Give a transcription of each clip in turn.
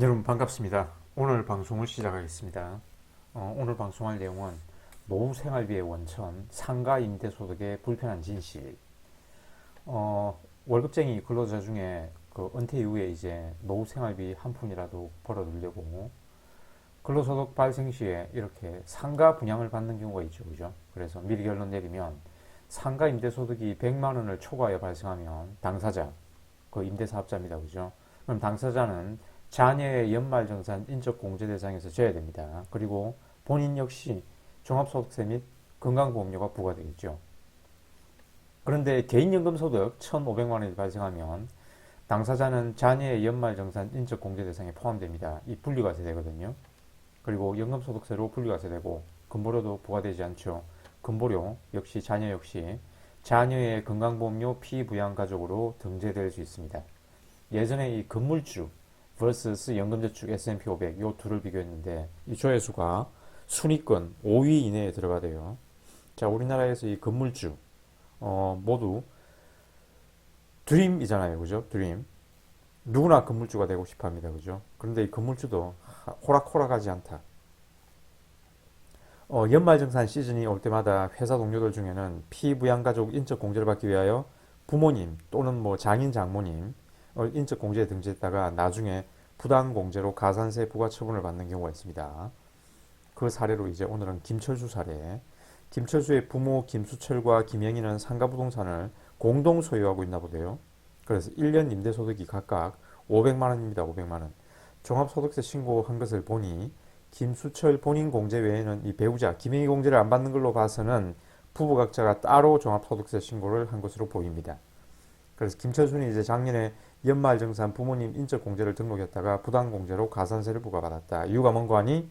여러분 반갑습니다. 오늘 방송을 시작하겠습니다. 어, 오늘 방송할 내용은 노후 생활비의 원천, 상가 임대 소득의 불편한 진실. 어, 월급쟁이 근로자 중에 그 은퇴 이후에 이제 노후 생활비 한 푼이라도 벌어두려고 근로소득 발생 시에 이렇게 상가 분양을 받는 경우가 있죠, 그죠? 그래서 미리 결론 내리면 상가 임대 소득이 100만 원을 초과하여 발생하면 당사자, 그 임대 사업자입니다, 그죠? 그럼 당사자는 자녀의 연말정산 인적 공제 대상에서 제외됩니다. 그리고 본인 역시 종합소득세 및 건강보험료가 부과되겠죠. 그런데 개인연금소득 1,500만 원이 발생하면 당사자는 자녀의 연말정산 인적 공제 대상에 포함됩니다. 이 분리과세 되거든요. 그리고 연금소득세로 분리과세 되고 근보료도 부과되지 않죠. 근보료 역시 자녀 역시 자녀의 건강보험료 피부양 가족으로 등재될 수 있습니다. 예전에 이 건물주 vs 연금저축 S&P 500 요 둘을 비교했는데 이 조회수가 순위권 5위 이내에 들어가대요. 자, 우리나라에서 이 건물주 어, 모두 드림이잖아요. 그죠? 드림. 누구나 건물주가 되고 싶어 합니다. 그죠? 그런데 이 건물주도 호락호락하지 않다. 어, 연말정산 시즌이 올 때마다 회사 동료들 중에는 피부양가족 인적 공제를 받기 위하여 부모님 또는 뭐 장인 장모님 어, 인적 공제에 등재했다가 나중에 부당 공제로 가산세 부과 처분을 받는 경우가 있습니다. 그 사례로 이제 오늘은 김철수 사례. 김철수의 부모 김수철과 김영희는 상가 부동산을 공동 소유하고 있나 보대요. 그래서 1년 임대소득이 각각 500만 원입니다. 500만 원. 종합소득세 신고한 것을 보니 김수철 본인 공제 외에는 이 배우자 김영희 공제를 안 받는 걸로 봐서는 부부 각자가 따로 종합소득세 신고를 한 것으로 보입니다. 그래서 김철순이 이제 작년에 연말 정산 부모님 인적 공제를 등록했다가 부당 공제로 가산세를 부과받았다. 이유가 뭔가 하니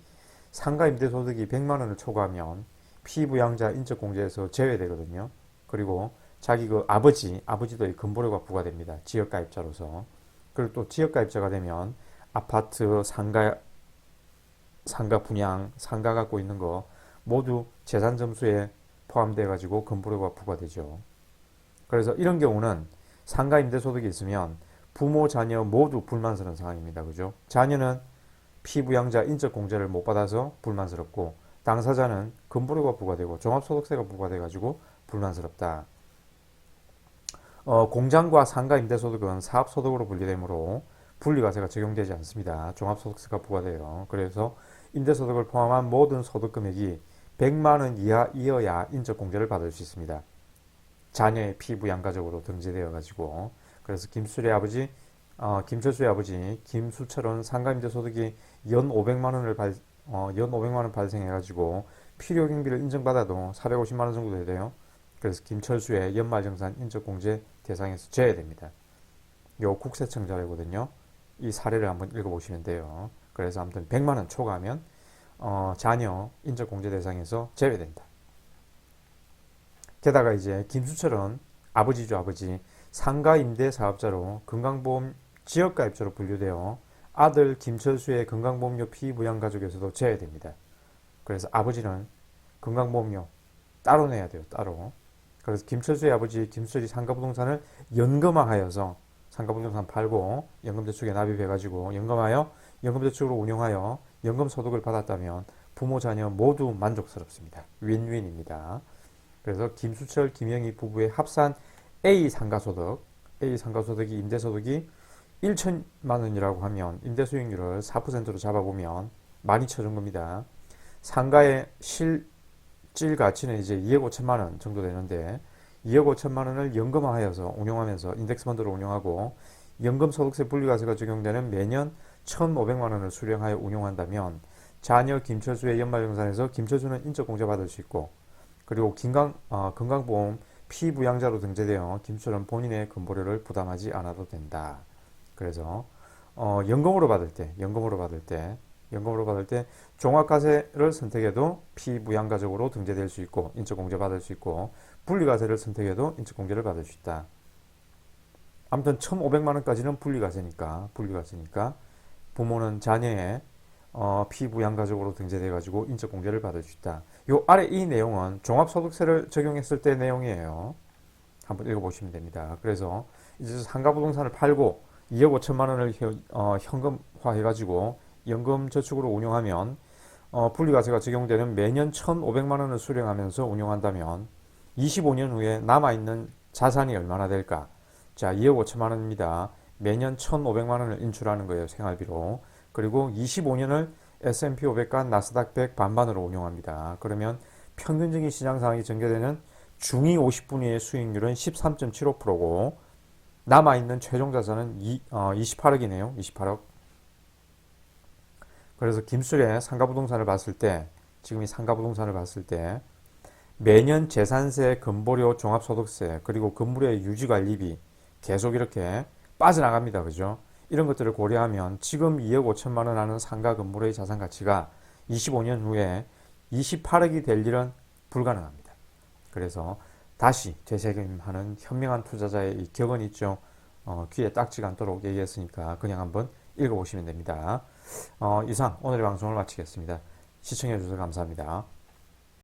상가 임대 소득이 100만 원을 초과하면 피부양자 인적 공제에서 제외되거든요. 그리고 자기 그 아버지, 아버지도 이 근보료가 부과됩니다. 지역가입자로서. 그리고 또 지역가입자가 되면 아파트, 상가, 상가 분양, 상가 갖고 있는 거 모두 재산 점수에 포함돼 가지고 근보료가 부과되죠. 그래서 이런 경우는 상가 임대소득이 있으면 부모, 자녀 모두 불만스러운 상황입니다. 그죠? 자녀는 피부양자 인적 공제를 못 받아서 불만스럽고 당사자는 근보료가 부과되고 종합소득세가 부과돼가지고 불만스럽다. 어, 공장과 상가 임대소득은 사업소득으로 분리되므로 분리과세가 적용되지 않습니다. 종합소득세가 부과돼요. 그래서 임대소득을 포함한 모든 소득 금액이 100만 원 이하이어야 인적공제를 받을 수 있습니다. 자녀의 피부 양가족으로 등재되어 가지고 그래서 김수의 아버지 어, 김철수의 아버지 김수철은 상가임대 소득이 연 500만 원을 발, 어, 연 500만 원 발생해 가지고 필요 경비를 인정받아도 450만 원 정도 돼요. 그래서 김철수의 연말정산 인적공제 대상에서 제외 됩니다. 요 국세청 자료거든요. 이 사례를 한번 읽어보시면 돼요. 그래서 아무튼 100만 원 초과하면 어, 자녀 인적공제 대상에서 제외된다. 게다가 이제 김수철은 아버지죠 아버지 상가 임대 사업자로 건강보험 지역가입자로 분류되어 아들 김철수의 건강보험료 피부양 가족에서도 제외 됩니다. 그래서 아버지는 건강보험료 따로 내야 돼요 따로. 그래서 김철수의 아버지 김수철이 상가부동산을 연금화하여서 상가부동산 팔고 연금저축에 납입해가지고 연금하여 연금저축으로 운영하여 연금소득을 받았다면 부모 자녀 모두 만족스럽습니다. 윈윈입니다. 그래서 김수철, 김영희 부부의 합산 A 상가소득, A 상가소득이 임대소득이 1천만 원이라고 하면 임대수익률을 4%로 잡아보면 12,000 정도입니다. 상가의 실질 가치는 이제 2억 5천만 원 정도 되는데 2억 5천만 원을 연금화하여서 운용하면서 인덱스 펀드로 운용하고 연금소득세 분리과세가 적용되는 매년 1,500만 원을 수령하여 운용한다면 자녀 김철수의 연말정산에서 김철수는 인적 공제 받을 수 있고 그리고 긴강, 어, 건강보험 피부양자로 등재되어 김철은 본인의 근보료를 부담하지 않아도 된다. 그래서 어, 연금으로 받을 때, 연금으로 받을 때, 연금으로 받을 때 종합과세를 선택해도 피부양가족으로 등재될 수 있고 인적공제 받을 수 있고 분리과세를 선택해도 인적공제를 받을 수 있다. 아무튼 1,500만 원까지는 분리과세니까 분리과세니까 부모는 자녀의 어, 피부양가족으로 등재돼 가지고 인적 공제를 받을 수 있다. 요 아래 이 내용은 종합소득세를 적용했을 때 내용이에요. 한번 읽어보시면 됩니다. 그래서 이제 상가부동산을 팔고 2억 5천만 원을 현, 어, 현금 해가지고 연금 저축으로 운용하면 어, 분리과세가 적용되는 매년 1,500만 원을 수령하면서 운용한다면 25년 후에 남아있는 자산이 얼마나 될까? 자, 2억 5천만 원입니다. 매년 1,500만 원을 인출하는 거예요, 생활비로. 그리고 25년을 S&P 500과 나스닥 100 반반으로 운용합니다. 그러면 평균적인 시장 상황이 전개되는 중위 50분위의 수익률은 13.75%고 남아있는 최종 자산은 28억이네요. 28억. 그래서 김술의 상가부동산을 봤을 때 지금 이 상가부동산을 봤을 때 매년 재산세, 건보료, 종합소득세 그리고 건물의 유지관리비 계속 이렇게 빠져나갑니다. 그죠? 이런 것들을 고려하면 지금 2억 5천만 원 하는 상가 건물의 자산 가치가 25년 후에 28억이 될 일은 불가능합니다. 그래서 다시 되새김하는 현명한 투자자의 이 격언 있죠. 어, 귀에 딱지가 않도록 얘기했으니까 그냥 한번 읽어보시면 됩니다. 어, 이상 오늘의 방송을 마치겠습니다. 시청해주셔서 감사합니다.